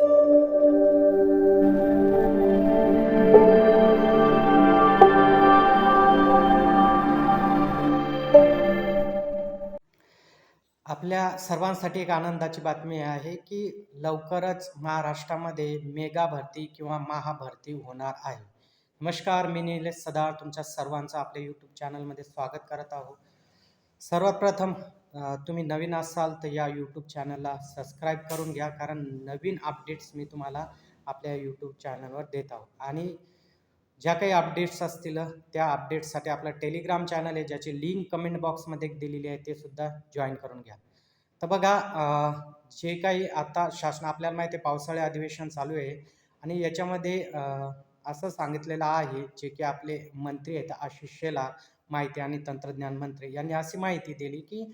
आपल्या सर्वांसाठी एक आनंदाची बातमी आहे की लवकरच महाराष्ट्रामध्ये मेगा भरती किंवा महाभरती होणार आहे. नमस्कार मी निलेश सदार तुमच्या सर्वांचं आपल्या यूट्यूब चॅनलमध्ये स्वागत करत आहोत. सर्वात प्रथम तुम्ही नवीन असाल तर या यूट्यूब चॅनलला सबस्क्राईब करून घ्या कारण नवीन अपडेट्स मी तुम्हाला आपल्या यूट्यूब चॅनलवर देत आहोत आणि ज्या काही अपडेट्स असतील त्या अपडेट्ससाठी आपलं टेलिग्राम चॅनल आहे ज्याची लिंक कमेंट बॉक्समध्ये दिलेली आहे ते सुद्धा जॉईन करून घ्या. तर बघा जे काही आता शासन आपल्याला माहिती आहे पावसाळी अधिवेशन चालू आहे. आणि याच्यामध्ये असं सांगितलेलं आहे जे की आपले मंत्री आहेत आशिष शेला माहिती आणि तंत्रज्ञान मंत्री यांनी अशी माहिती दिली की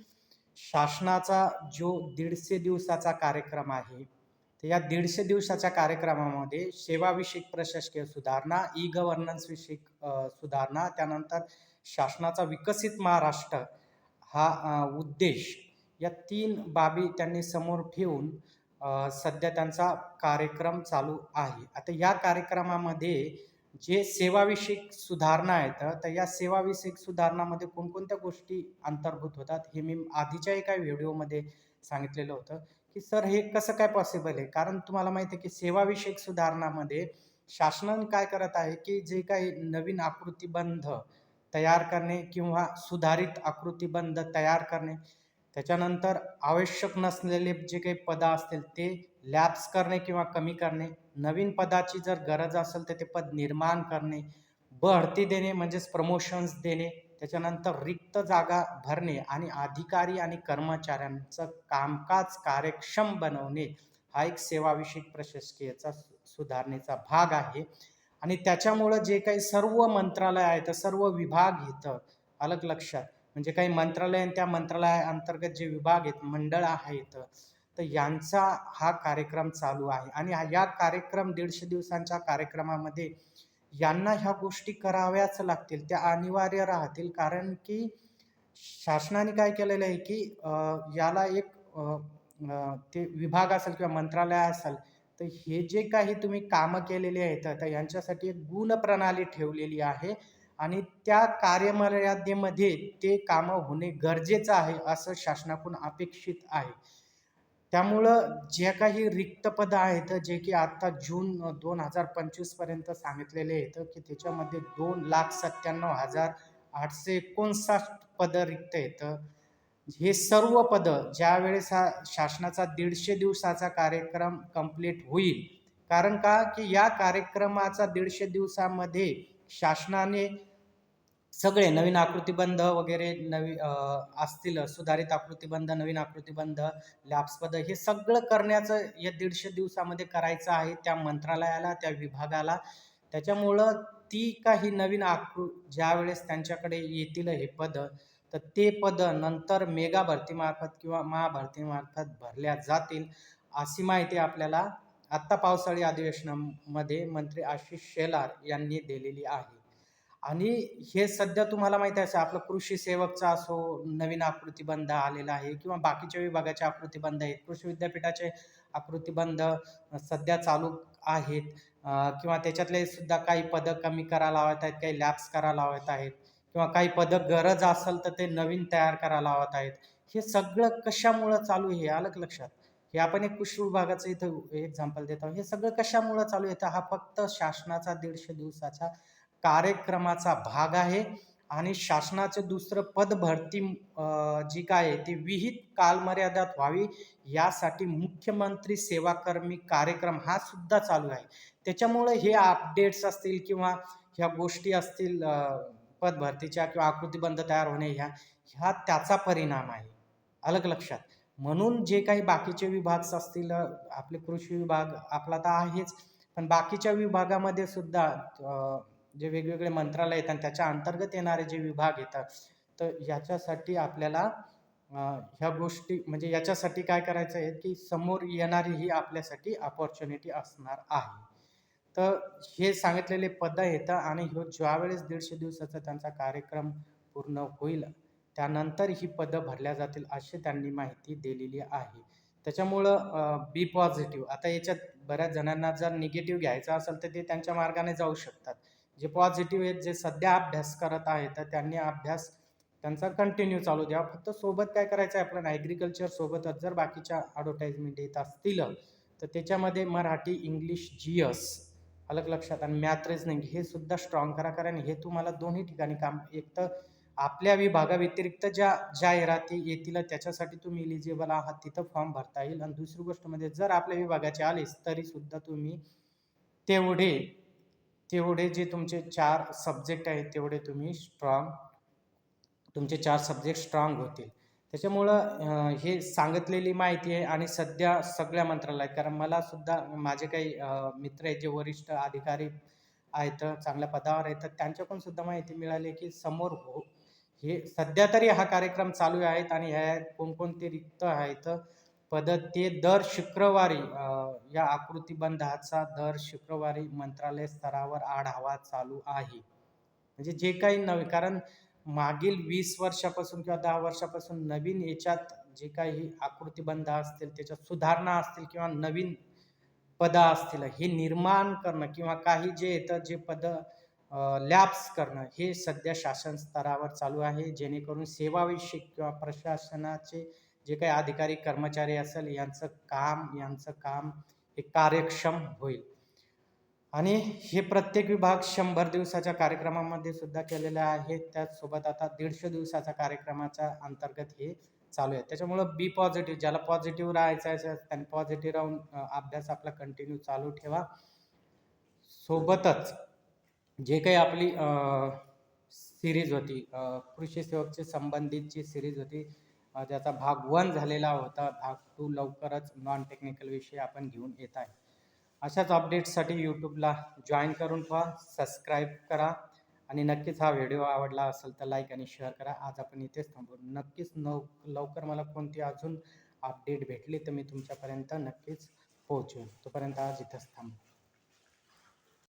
शासनाचा जो दीडशे दिवसाचा कार्यक्रम आहे तर या दीडशे दिवसाच्या कार्यक्रमामध्ये सेवाविषयक प्रशासकीय सुधारणा ई गव्हर्नन्स विषयक सुधारणा त्यानंतर शासनाचा विकसित महाराष्ट्र हा उद्देश या तीन बाबी त्यांनी समोर ठेवून सध्या त्यांचा कार्यक्रम चालू आहे. आता या कार्यक्रमामध्ये जे सेवाविषयक सुधारणा आहेत तर या सेवाविषयक सुधारणामध्ये कोणकोणत्या गोष्टी अंतर्भूत होतात हे मी आधीच्या एका व्हिडिओमध्ये सांगितलेलं होतं. की सर हे कसं काय पॉसिबल आहे? कारण तुम्हाला माहिती आहे की सेवाविषयक सुधारणामध्ये शासनाने काय करत आहे की जे काही नवीन आकृतीबंध तयार करणे किंवा सुधारित आकृतीबंध तयार करणे. त्याच्यानंतर आवश्यक नसलेले जे काही पदं असतील ते लॅप्स करणे किंवा कमी करणे. नवीन पदाची जर गरज असेल तर ते पद निर्माण करणे बढती देणे म्हणजेच प्रमोशन्स देणे त्याच्यानंतर रिक्त जागा भरणे आणि अधिकारी आणि कर्मचाऱ्यांचं कामकाज कार्यक्षम बनवणे हा एक सेवाविषयक प्रशासकीयचा सु- सुधारणेचा भाग आहे. आणि त्याच्यामुळं जे काही सर्व मंत्रालय आहेत सर्व विभाग येतं अलग लक्षात म्हणजे काही मंत्रालय आणि त्या मंत्रालयाअंतर्गत जे विभाग आहेत मंडळ आहेत तर यांचा हा कार्यक्रम चालू आहे. आणि या कार्यक्रम दीडशे दिवसांच्या कार्यक्रमामध्ये यांना ह्या गोष्टी कराव्याच लागतील. त्या अनिवार्य राहतील. कारण की शासनाने काय केलेलं आहे की याला एक ते विभाग असेल किंवा मंत्रालय असेल तर हे जे काही तुम्ही कामं केलेली आहेत तर यांच्यासाठी एक गुण प्रणाली ठेवलेली आहे. आणि त्या कार्यमर्यादेमध्ये ते कामं होणे गरजेचं आहे असं शासनाकडून अपेक्षित आहे. त्यामुळं जे काही रिक्त पदं आहेत जे की आता जून दोन हजार पंचवीसपर्यंत सांगितलेले आहेत की त्याच्यामध्ये दोन लाख सत्त्याण्णव हजार आठशे एकोणसाठ पदं रिक्त आहेत. हे सर्व पदं ज्यावेळेस हा शासनाचा दीडशे दिवसाचा कार्यक्रम कंप्लीट होईल कारण का? की या कार्यक्रमाचा दीडशे दिवसामध्ये शासनाने सगळे नवीन आकृतीबंध वगैरे नवी असतील सुधारित आकृतीबंध नवीन आकृतीबंध लॅब्सपद हे सगळं करण्याचं या दीडशे दिवसामध्ये करायचं आहे त्या मंत्रालयाला त्या विभागाला. त्याच्यामुळं ती काही नवीन आकृ ज्यावेळेस त्यांच्याकडे येतील हे पदं तर ते पद नंतर मेगा भरतीमार्फत किंवा महाभरतीमार्फत भरल्या जातील अशी माहिती आपल्याला आत्ता पावसाळी अधिवेशनामध्ये मंत्री आशिष शेलार यांनी दिलेली आहे. आणि हे सध्या तुम्हाला माहिती असेल आपलं कृषी सेवकचा असो नवीन आकृतीबंध आलेला आहे किंवा बाकीच्या विभागाचे आकृतीबंध आहेत. कृषी विद्यापीठाचे आकृतीबंध सध्या चालू आहेत. किंवा त्याच्यातले सुद्धा काही पदं कमी करायला लावत आहेत काही लॅब्स करायला लावत आहेत. किंवा काही पदं गरज असेल तर ते नवीन तयार करायला लावत आहेत. हे सगळं कशामुळं चालू आहे अलग लक्षात? हे आपण एक कृषी विभागाचं इथं एक्झाम्पल देत आहोत. हे सगळं कशामुळं चालू येतं हा फक्त शासनाचा दीडशे दिवसाचा कार्यक्रमाचा भाग आहे आणि शासनाचं दुसरं पद भरती जी काय आहे ती विहित कालमर्यादात व्हावी यासाठी मुख्यमंत्री सेवाकर्मी कार्यक्रम हा सुद्धा चालू आहे. त्याच्यामुळे हे अपडेट्स असतील किंवा ह्या गोष्टी असतील पद भरतीच्या किंवा आकृतीबंध तयार होणे ह्या ह्या त्याचा परिणाम आहे. अलग लक्षात. म्हणून जे काही बाकीचे विभाग असतील आपले कृषी विभाग आपला तर आहेच पण बाकीच्या विभागामध्ये सुद्धा जे वेगवेगळे मंत्रालय आहेत आणि त्याच्या अंतर्गत येणारे जे विभाग येतात तर याच्यासाठी आपल्याला ह्या गोष्टी म्हणजे याच्यासाठी काय करायचं आहे की समोर येणारी ही आपल्यासाठी अपॉर्च्युनिटी असणार आहे. तर हे सांगितलेले पदं येतं आणि ह्यो ज्यावेळेस दीडशे दिवसाचा त्यांचा कार्यक्रम पूर्ण होईल त्यानंतर ही पदं भरल्या जातील अशी त्यांनी माहिती दिलेली आहे. त्याच्यामुळं बी पॉझिटिव्ह आता याच्यात बऱ्याच जणांना जर निगेटिव्ह घ्यायचं असेल तर ते त्यांच्या मार्गाने जाऊ शकतात. जे पॉझिटिव्ह आहेत जे सध्या अभ्यास करत आहेत तर त्यांनी अभ्यास त्यांचा कंटिन्यू चालू द्यावा. फक्त सोबत काय करायचं आहे आपल्याला ॲग्रिकल्चर सोबतच जर बाकीच्या ॲडव्हर्टाईजमेंट येत असतील तर त्याच्यामध्ये मराठी इंग्लिश जी एस अलग लक्षात आणि मॅथ रिझनिंग हे सुद्धा स्ट्रॉंग करा. कारण हे तुम्हाला दोन्ही ठिकाणी काम एक तर आपल्या विभागाव्यतिरिक्त ज्या जाहिराती येतील त्याच्यासाठी तुम्ही इलिजिबल आहात तिथं फॉर्म भरता येईल. आणि दुसरी गोष्ट म्हणजे जर आपल्या विभागाचे आलेच तरी सुद्धा तुम्ही तेवढे तेवढे जे तुमचे चार सब्जेक्ट आहेत तेवढे तुम्ही स्ट्रॉंग तुमचे चार सब्जेक्ट स्ट्रॉंग होतील. त्याच्यामुळं हे सांगितलेली माहिती आहे आणि सध्या सगळ्या मंत्रालयात कारण मला सुद्धा माझे काही मित्र आहेत जे वरिष्ठ अधिकारी आहेत चांगल्या पदावर आहेत तर त्यांच्याकडून सुद्धा माहिती मिळाली की समोर हो हे सध्या तरी हा कार्यक्रम चालू आहेत आणि ह्या कोणकोणते रिक्त आहेत पद ते दर शुक्रवारी या आकृतीबंधाचा दर शुक्रवारी मंत्रालय स्तरावर आढावा चालू आहे. म्हणजे जे काही नवे कारण मागील वीस वर्षापासून किंवा दहा वर्षापासून नवीन याच्यात जे काही आकृतीबंध असतील त्याच्यात सुधारणा असतील किंवा नवीन पदं असतील हे निर्माण करणं किंवा काही जे येतं जे पदं लॅब्स करणं हे सध्या शासन स्तरावर चालू आहे. जेणेकरून सेवाविषयक किंवा प्रशासनाचे जे काही अधिकारी कर्मचारी असेल यांचं काम यांचं काम हे कार्यक्षम होईल. आणि हे प्रत्येक विभाग शंभर दिवसाच्या कार्यक्रमामध्ये सुद्धा केलेले आहे. त्याचसोबत आता दीडशे दिवसाच्या कार्यक्रमाच्या अंतर्गत हे चालू आहे. त्याच्यामुळं बी पॉझिटिव्ह ज्याला पॉझिटिव्ह राहायचं आहे त्यांनी पॉझिटिव्ह राहून अभ्यास आपला कंटिन्यू चालू ठेवा. सोबतच जे काही आपली सिरीज होती कृषी कृषी सेवकची संबंधितची सिरीज होती ज्याचा भाग वन झालेला होता भाग टू लवकरच नॉन टेक्निकल विषय आपण घेऊन येत आहे. अशाच अपडेट्ससाठी यूट्यूबला जॉईन करून ठेवा सबस्क्राईब करा आणि नक्कीच हा व्हिडिओ आवडला असेल तर लाईक आणि शेअर करा. आज आपण इथेच थांबू नक्कीच नव लवकर मला कोणती अजून अपडेट भेटली तर मी तुमच्यापर्यंत नक्कीच पोहोचवेन तोपर्यंत आज इथंच थांबू.